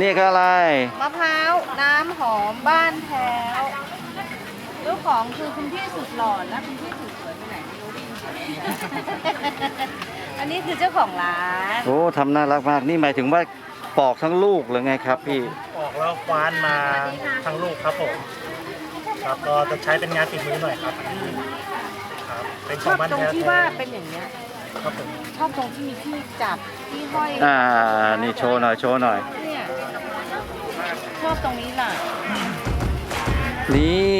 นี่คืออะไร มะพร้าว น้ำหอมบ้านแพ้วเจ้าของคือคุณพี่สุดหล่อและคุณพี่สุดสวยไปไหนไม่รู้ดิอันนี้คือเจ้าของร้านโอ้ทำน่ารักมาก นี่หมายถึงว่าปอกทั้งลูกหรือไงครับพี่ ออกแล้วคว้านมาทั้งลูกครับผม ครับก็จะใช้เป็นงานฝีมือหน่อยครับครับเป็นชขอองบบ้านตรงแท้ที่ว่าเป็นอย่างเนี้ยครับผมชอบตรงที่มีที่จับที่ห้อยอ่า นี่โชว์หน่อย โชว์หน่อยเนี่ย ชอบตรงนี้ล่ะ นี่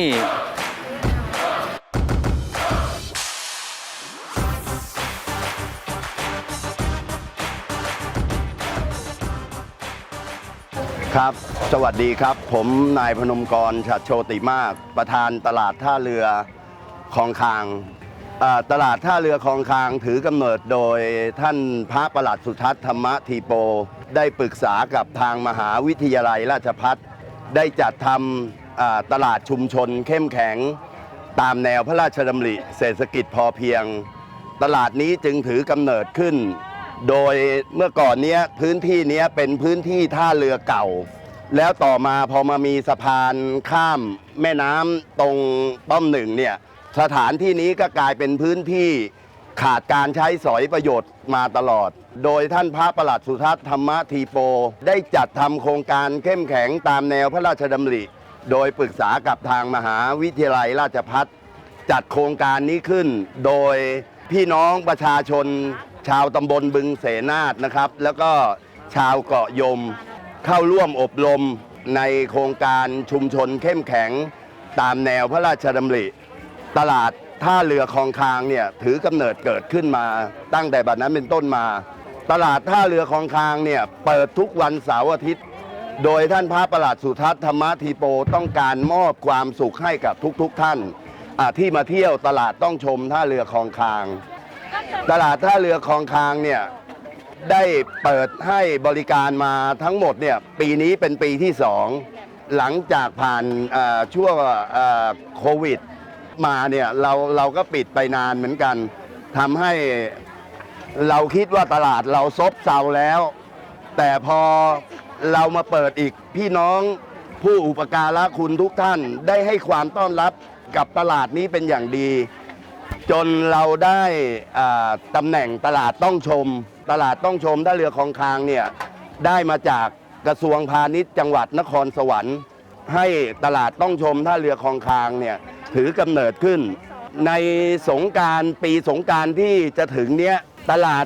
ครับ สวัสดีครับ ผมนายพนมกรฉัดโชติมาก ประธานตลาดท่าเรือคลองคาง ตลาดท่าเรือคลองคางถือกำเนิดโดยท่านพระประหลัดสุทัศน์ธรรมทีโป ได้ปรึกษากับทางมหาวิทยาลัยราชพัฒได้จัดทำตลาดชุมชนเข้มแข็ง ตามแนวพระราชดำริเศรษฐกิจพอเพียง ตลาดนี้จึงถือกำเนิดขึ้น โดยเมื่อก่อนเนี้ยพื้นที่เนี้ยเป็นพื้นที่ท่าเรือเก่า แล้วต่อมาพอมามีสะพานข้ามแม่น้ำตรงป้อมหนึ่งเนี่ย สถานที่นี้ก็กลายเป็นพื้นที่ขาดการใช้สอยประโยชน์มาตลอด โดยท่านพระประหลัดสุทัศน์ธรรมทีโป ได้จัดทำโครงการเข้มแข็งตามแนวพระราชดำริ โดยปรึกษากับทางมหาวิทยาลัยราชพัฒจัดโครงการนี้ขึ้น โดยพี่น้องประชาชน ชาวตำบลบึงเสนาทนะครับ แล้วก็ชาวเกาะยม เข้าร่วมอบรมในโครงการชุมชนเข้มแข็งตามแนวพระราชดำริ ตลาดท่าเรือคลองคางเนี่ยถือกำเนิดเกิดขึ้นมา ตั้งแต่บัดนั้นเป็นต้นมา ตลาดท่าเรือคลองคางเนี่ยเปิดทุกวันเสาร์อาทิตย์ โดยท่านพระประหลัดสุทัศน์ธรรมทีโปต้องการมอบความสุขให้กับทุกๆทท่านอ่าที่มาเที่ยวตลาดต้องชมท่าเรือคลองคาง ตลาดท่าเรือคลองคางเนี่ยได้เปิดให้บริการมาทั้งหมดเนี่ยปีนี้เป็นปีที่สองหลังจากผ่านเอ่อช่วงเอ่อโควิด มาเนี่ยเราเราก็ปิดไปนานเหมือนกันทำให้เราคิดว่าตลาดเราซบเซาแล้ว แต่พอเรามาเปิดอีกพี่น้องผู้อุปการะคุณทุกท่านได้ให้ความต้อนรับกับตลาดนี้เป็นอย่างดี จนเราได้ตำแหน่งตลาดต้องชม ตลาดต้องชมท่าเรือคลองคางเนี่ยได้มาจากกระทรวงพาณิชย์จังหวัดนครสวรรค์ ให้ตลาดต้องชมท่าเรือคลองคางเนี่ย ถือกำเนิดขึ้น ในสงการปีสงการที่จะถึงเนี้ยตลาด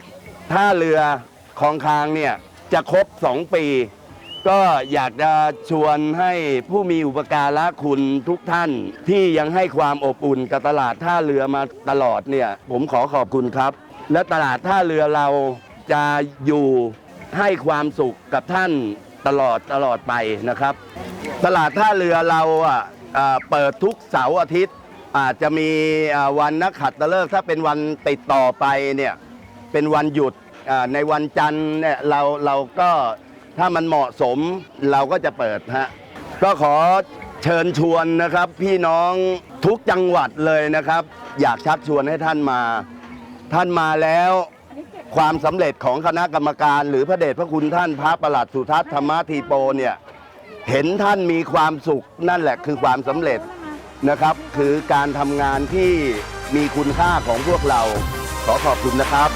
ท่าเรือคลองคางเนี่ยจะครบ 2 ปี ก็อยากจะชวนให้ผู้มีอุปการะคุณทุกท่าน ที่ยังให้ความอบอุ่นกับตลาดท่าเรือมาตลอดเนี่ยผมขอขอบคุณครับ และตลาดท่าเรือเราจะอยู่ให้ความสุขกับท่านตลอดตลอดไปนะครับ ตลาดท่าเรือเราอะ อ่าเปิดทุกเสาร์อาทิตย์ อาจจะมีอ่าวันนักขัตฤกษ์ถ้าเป็นวันติดต่อไปเนี่ยเป็นวันหยุดอ่าในวันจันทร์เนี่ยเราเราก็ถ้ามันเหมาะสมเราก็จะเปิดฮะก็ขอเชิญชวนนะครับ พี่น้องทุกจังหวัดเลยนะครับ อยากชักชวนให้ท่านมา ท่านมาแล้ว ความสำเร็จของคณะกรรมการ หรือพระเดชพระคุณท่านพระประหลัดสุทัศน์ธรรมทีโปเนี่ย เห็นท่านมีความสุขนั่นแหละคือความสำเร็จนะครับ คือการทำงานที่มีคุณค่าของพวกเรา ขอขอบคุณนะครับ